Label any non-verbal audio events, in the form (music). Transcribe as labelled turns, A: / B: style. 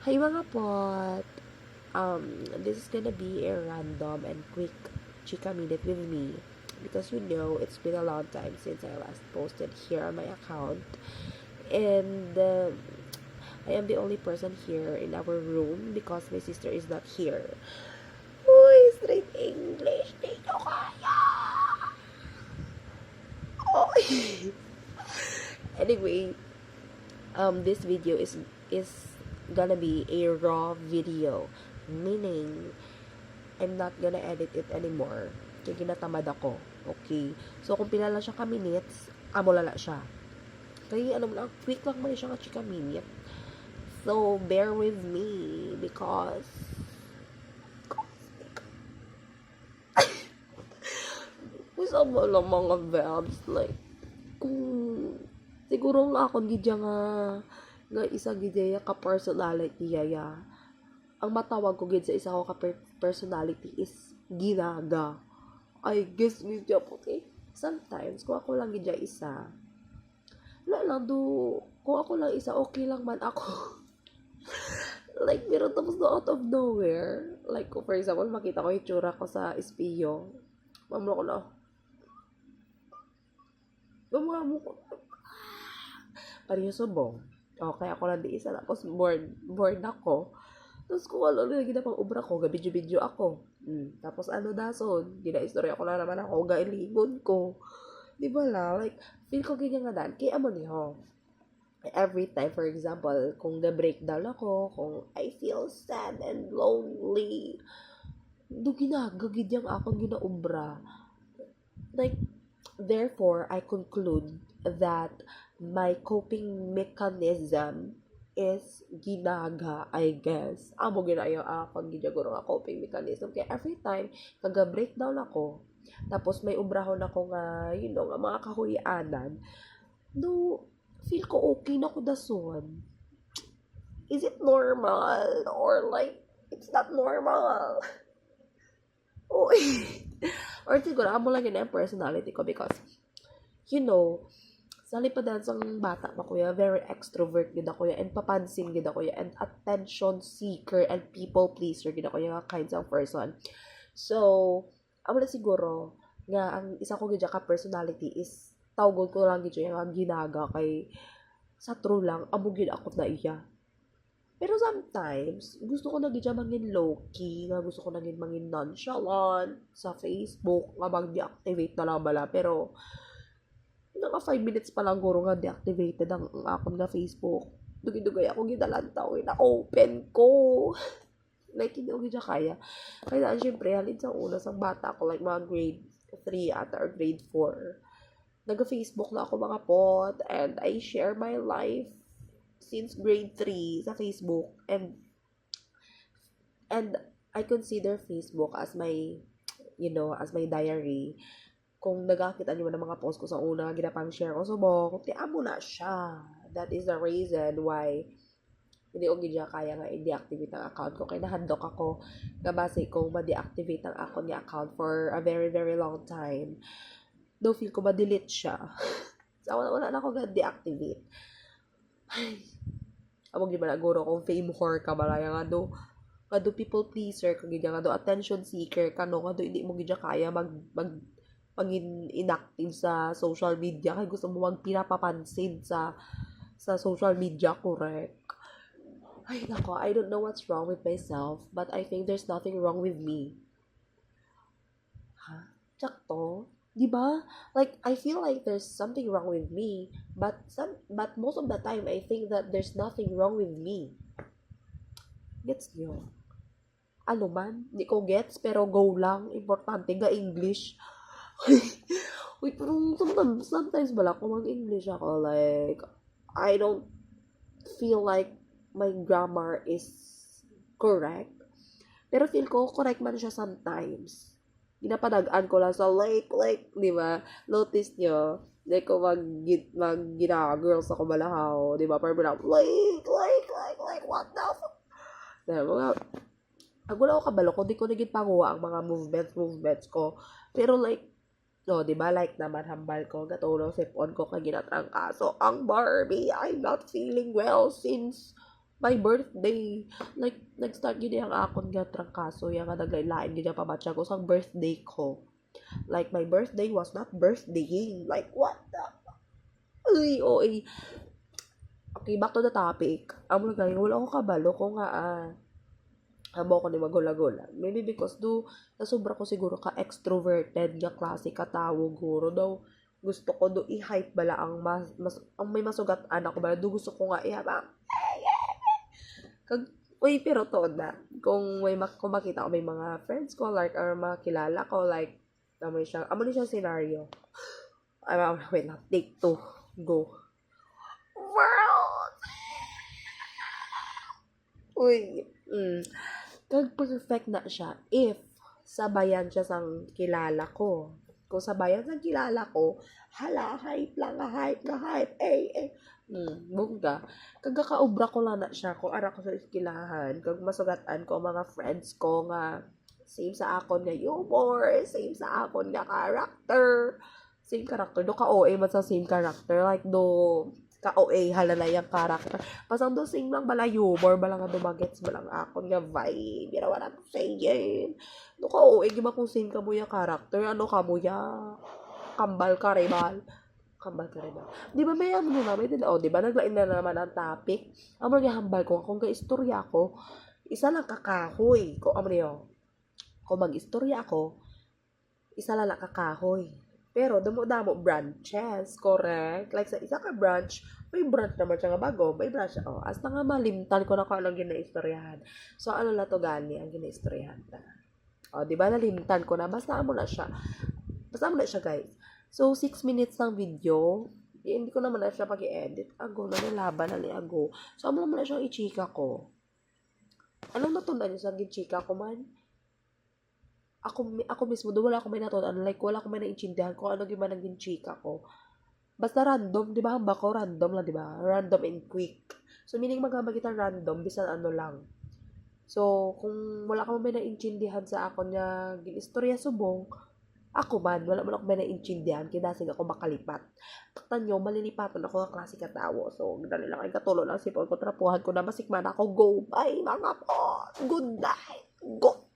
A: Hi mga pot! Um, this is gonna be a random and quick chika minute with me because you know it's been a long time since I last posted here on my account and um, I am the only person here in our room because my sister is not here. Uy, straight English, dito kaya! Oh. (laughs) anyway, um, this video is is gonna be a raw video, meaning I'm not gonna edit it anymore. Kaya ginatamad ako. Okay. So, kung pila lang siya ka minutes, amo lala siya. Kaya ano lang, quick lang man siya ka chika minute. So, bear with me because (coughs) mo lang mga verbs like kung siguro nga ako gidya nga nga isa gidya ka personality ya ang matawag ko gid sa isa ko ka per- personality is ginaga. I guess gidya po okay sometimes kung ako lang gidya isa wala lang do kung ako lang isa okay lang man ako. (laughs) Like meron tapos na out of nowhere. Like for example makita ko yung ko sa espiyo mamlo ko na Gumamo ko. (laughs) Pareho subong. Okay, ako lang di isa. Tapos bored, bored ako. Tapos kung ano na ginapang ubra ko, gabidyo-bidyo ako. Mm. Tapos ano dason, gina-istorya ko na naman ako, gailingon ko. Di ba la? Like, feel ko ganyan nga dan. Kaya mo niyo. Every time, for example, kung na-breakdown ako, kung I feel sad and lonely, do ginagagid yung akong ginaubra. Like, therefore, I conclude that my coping mechanism is ginaga, I guess. Amo ginayo akong ginaguro nga coping mechanism. Kaya every time, kaga-breakdown ako, tapos may ubrahon ako nga, you know, nga mga kahuyanan, no, feel ko okay na ko dason. Is it normal? Or like, it's not normal? (laughs) Uy. (laughs) Or siguro, amo lang yun ang personality ko because, you know, sa lipadan sang bata pa kuya, very extrovert gid ako ya and papansin gid ako ya and attention seeker and people pleaser gid ako ya nga kinds of person. So, amo lang siguro nga ang isa ko gid ka personality is tawgon ko lang gid nga ginaga kay sa true lang amo gid ako na iya. Pero sometimes, gusto ko na gidya mangin low-key, nga gusto ko na gid mangin nonchalant sa Facebook, nga mag-deactivate na lang bala. Pero, naka 5 minutes pa lang guro nga deactivated ang, ang akon nga Facebook. Dugay-dugay ako gidalantaw, eh, na-open ko. (laughs) like, hindi ko kaya. Kaya, syempre, halin sa una, sa bata ko, like, mga grade 3 ata or grade 4. Naga-Facebook na ako mga pot, and I share my life since grade 3 sa Facebook and and I consider Facebook as my you know as my diary kung nagakita niyo ng mga post ko sa una ginapang share ko subok ti amo na siya. That is the reason why hindi ko gidya kaya nga i-deactivate ang account ko. Kaya nahandok ako. Nga base kung ma-deactivate ang ako ni account for a very very long time do feel ko ma-delete siya. (laughs) So wala, wala na ako ga-deactivate. Ay among di ba naguro kung fame whore ka malaya nga do nga do people pleaser kag gidya nga do attention seeker ka no? Nga do hindi mo gidya kaya mag mag pagin inactive sa social media kay gusto mo magpinapapansin sa sa social media? Correct. Ay nako I don't know what's wrong with myself but I think there's nothing wrong with me. Ha? To di ba? Like I feel like there's something wrong with me but some but most of the time I think that there's nothing wrong with me. Gets nyo ano man di ko gets pero go lang. Importante ga English Uy, pero sometimes, sometimes bala ko mag-English ako, like, I don't feel like my grammar is correct. Pero feel ko, correct man siya sometimes ginapadagaan ko lang sa like, like, di ba? Notice nyo, like ko mag, mag girls ako balahaw, di ba? Like, like, like, like, like, what the fuck? Diba, mga, ang wala ko kabalo ko, di ko naging panguha ang mga movements, movements ko. Pero like, no, di ba? Like naman, hambal ko, gatulo, sipon ko, kag ginatrangkaso. Ang Barbie, I'm not feeling well since my birthday. Like, nag-start yun yung akon nga trangkaso, yung nga naglain ganyan pa matcha ko sa birthday ko. Like, my birthday was not birthdaying. Like, what the Uy, oy. Okay, back to the topic. Amo lang wala ako kabalo ko nga ah, amo ko ni magula-gula. Maybe because do nasobra ko siguro ka extroverted nga klase ka tawo guro daw gusto ko do i-hype bala ang mas, mas ang may masugat anak ko bala do gusto ko nga i-hype kag Uy, pero to na. Kung may mak kung makita ko may mga friends ko, like, or makilala ko, like, na may siya, amo ni siya scenario. Ay, ah, wait lang, take two, go. World! Uy, mm, kag perfect na siya if sabayan siya sang kilala ko. Kung sabayan sang kilala ko, hala, hype lang, hype, nga hype, eh, eh. Hmm, bungga. Kag kaubra ko lang na siya kung ara ko sa iskilahan. Kag masugatan ko mga friends ko nga same sa akon nga humor, same sa akon nga character. Same character. Do ka-OA man sa same character. Like, do ka-OA halala yung character. Pasang do same lang bala humor, bala nga dumagets bala nga akon nga vibe. Ginawa na ko saying. Do ka-OA, giba kung same ka mo yung character. Ano ka mo ya? Kambal ka, rival kambal ka ba? Di ba may ano na, may din, oh, di ba naglain na naman ang topic? Amo nga hambal ko, kung ka-istorya ko, isa lang kakahoy. Kung amo niyo, kung mag-istorya ako, isa lang kakahoy. Pero damo-damo branches, correct? Like sa isa ka branch, may branch naman siya nga bago, may branch oh, hasta nga malimtan ko na kung anong ginaistoryahan. So ano na to gani ang ginaistoryahan na. Oh, di ba nalimtan ko na basta amo na siya. Basta amo na siya, guys. So, 6 minutes ng video. Eh, hindi ko naman na siya pag-i-edit. Ago, nalalaban na ni Ago. So, amo naman na siyang i-chika ko. Anong natunan niyo sa chika ko man? Ako, ako mismo, do wala ako may natunan. Like, wala ako may naintindihan kung ano gimana naging chika ko. Basta random, di ba? Hamba ko, random lang, di ba? Random and quick. So, meaning maghamba kita random, bisan ano lang. So, kung wala ka may naintindihan sa akon nga ginistorya subong, ako man, wala man ako may naintindihan, kaya dasig ako makalipat. Taktan nyo, malilipatan ako ng klase katawo. So, dali lang ay katulo lang sipon ko, trapuhan ko na masikman ako. Go, bye mga po! Good night! Go!